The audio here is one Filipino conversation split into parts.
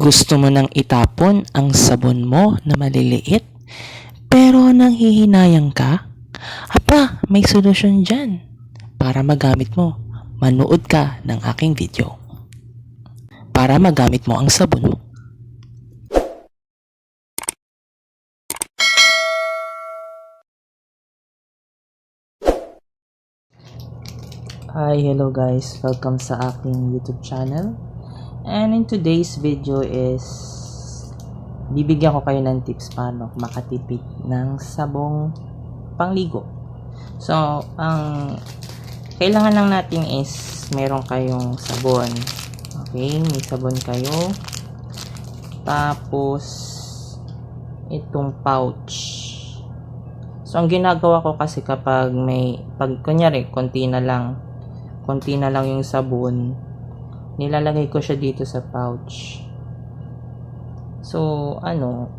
Gusto mo nang itapon ang sabon mo na maliliit, pero nanghihinayang ka? Aba, may solusyon dyan. Para magamit mo, manood ka ng aking video. Para magamit mo ang sabon mo. Hi, hello guys. Welcome sa aking YouTube channel. And in today's video is bibigyan ko kayo ng tips paano makatipid ng sabong pangligo. So, ang kailangan lang natin is meron kayong sabon. Okay, may sabon kayo. Tapos itong pouch. So, ang ginagawa ko kasi kapag may, pag kunyari, konti na lang, konti na lang yung sabon, nilalagay ko siya dito sa pouch. So, ano,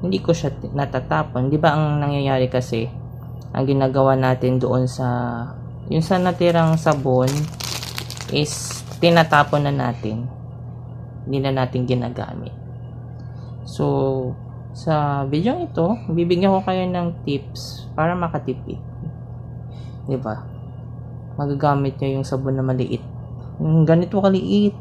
hindi ko siya natatapon. Di ba ang nangyayari kasi, ang ginagawa natin doon sa, yung sa natirang sabon, is tinatapon na natin. Hindi na natin ginagamit. So, sa video ito, bibigyan ko kayo ng tips para makatipid. 'Di ba? Magagamit nyo yung sabon na maliit. Yung ganito kaliit.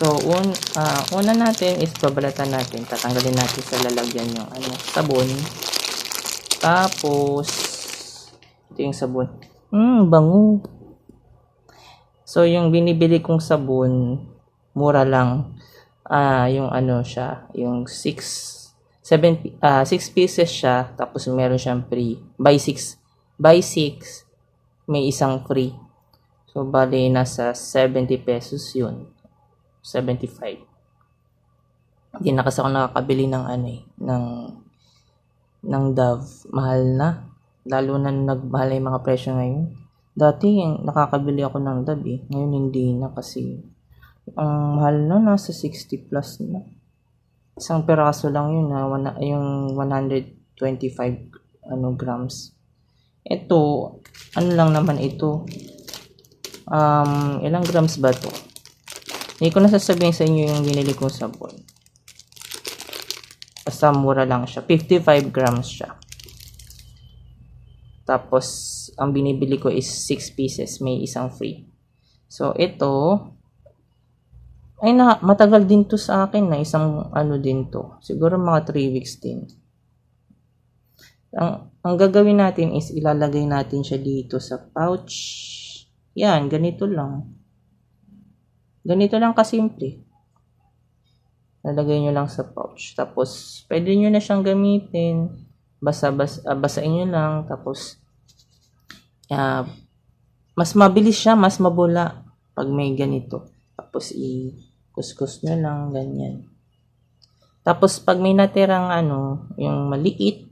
So, un, ah, una natin is babalatan natin. Tatanggalin natin sa lalagyan yung ano, sabon. Tapos, ito yung sabon. Hmm, bango. So, yung binibili kong sabon, mura lang ah yung ano siya, yung 6 7 ah 6 pieces siya tapos meron siyang free. Buy 6 buy 6 may isang free. So bali nasa 70 pesos 'yun. 75. Hindi na kasi ako nakakabili ng ano eh, ng ng Dove. Mahal na. Lalo na nagmahal yung mga presyo ngayon. Dati nakakabili ako ng Dove eh. Ngayon hindi na kasi ang mahal na, nasa 60 plus na. Isang peraso lang yun na, wana, yung 125 ano, grams. Ito, ano lang naman ito. Um, ilang grams ba to? Hindi ko na sasabihin sa inyo yung binili kong sabon. Basta mura lang siya. 55 grams siya. Tapos, ang binibili ko is 6 pieces. May isang free. So, ito, ay na, matagal din to sa akin na isang ano din to. Siguro mga 3 weeks din. Ang, ang gagawin natin is ilalagay natin siya dito sa pouch. Yan, ganito lang. Ganito lang kasimple. Lalagay nyo lang sa pouch. Tapos, pwede nyo na siyang gamitin. Basa, basa, ah, basain nyo lang. Tapos, ah, mas mabilis siya, mas mabula pag may ganito. Tapos, i kuskus nyo lang, ganyan. Tapos, pag may natirang ano, yung maliit,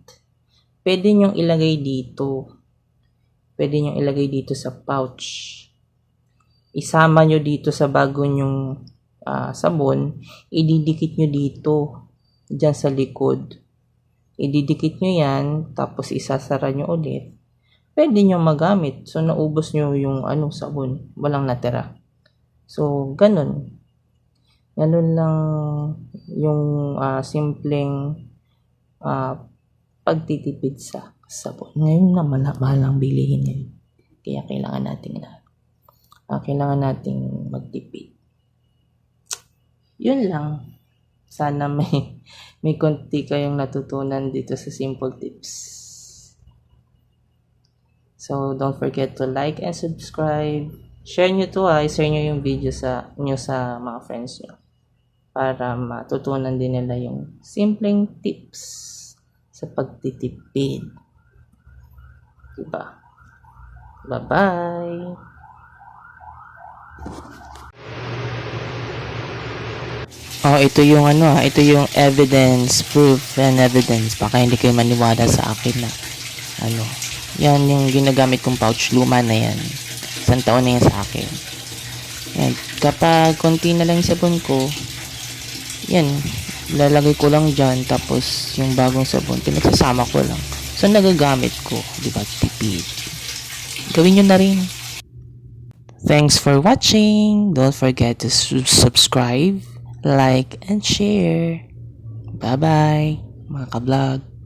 pwede nyong ilagay dito. Pwede nyong ilagay dito sa pouch. Isama nyo dito sa bago nyong ah, sabon, ididikit nyo dito, dyan sa likod. Ididikit nyo yan, tapos isasara nyo ulit. Pwede nyo magamit. So, naubos nyo yung ano, sabon. Walang natira. So, ganun. Ganun lang yung ah, simpleng ah, pagtitipid sa sabon. Ngayon na- mahal ang bilihin yun. Kaya kailangan natin na ah, kailangan nating magtipid. Yun lang. Sana may may konti kayong natutunan dito sa simple tips. So, don't forget to like and subscribe. Share nyo to ha. Share nyo yung video sa, nyo sa mga friends nyo. Para matutunan din nila yung simpleng tips sa pagtitipid. Diba? Bye-bye! Oh, ito yung ano, ah, ito yung evidence, proof and evidence. Baka hindi kayo maniwala sa akin na ano. Yan yung ginagamit kong pouch, luma na yan. Isang taon na yan sa akin. Yan, kapag konti na lang sabon ko, yan, lalagay ko lang dyan, tapos yung bagong sabon, pinagsasama ko lang. So, nagagamit ko, di ba, tipid. Gawin nyo na rin. Thanks for watching. Don't forget to su- subscribe, like, and share. Bye-bye, mga kablog.